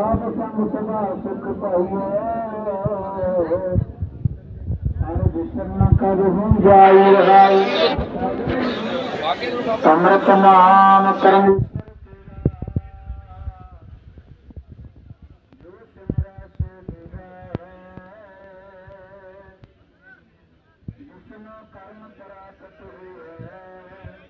ਭਾਈ ਸੰਗ ਸਦਾ ਸੁਖ ਪਾਈਏ ਹਰ ਵਿਸ਼ਨ ਕਰ ਹੁਣ ਜਾਈ ਰਹਾਈ। ਅੰਮ੍ਰਿਤ ਨਾਮ ਕਰਮ ਕਰਮ ਪ੍ਰਾਪਤ ਹੋਏ ਤੋ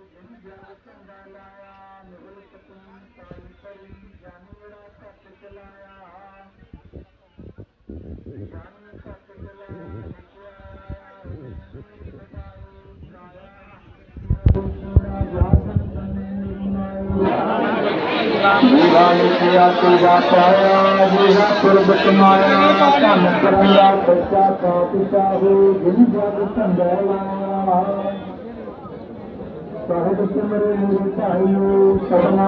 ਧੰਨ ਸਰੰਦਾ ਜਗ ਚੰਗਾ ਲਾਇਆ ਨਿਵਲ ਪਤਨੀ ਤਾਈ ਪਰੀ ਜਾਨੀੜਾ ਘੱਟ ਚਲਾਇਆ ਜਾਨੀ ਘੱਟ ਚਲਾਇਆ ਲਿਖਿਆ ਲਿਖਿਆ ਤੂੰ ਵਾਪਾਇਆ ਪੁਰਬ ਕਮਾਇਆ ਧੰਨ ਕਰੰਦਾ ਸੱਚਾ ਪਾਤਸ਼ਾਹ ਜਿਨ ਜਗ ਚੰਗਾ सह ससुमरे मुरतायो शरणा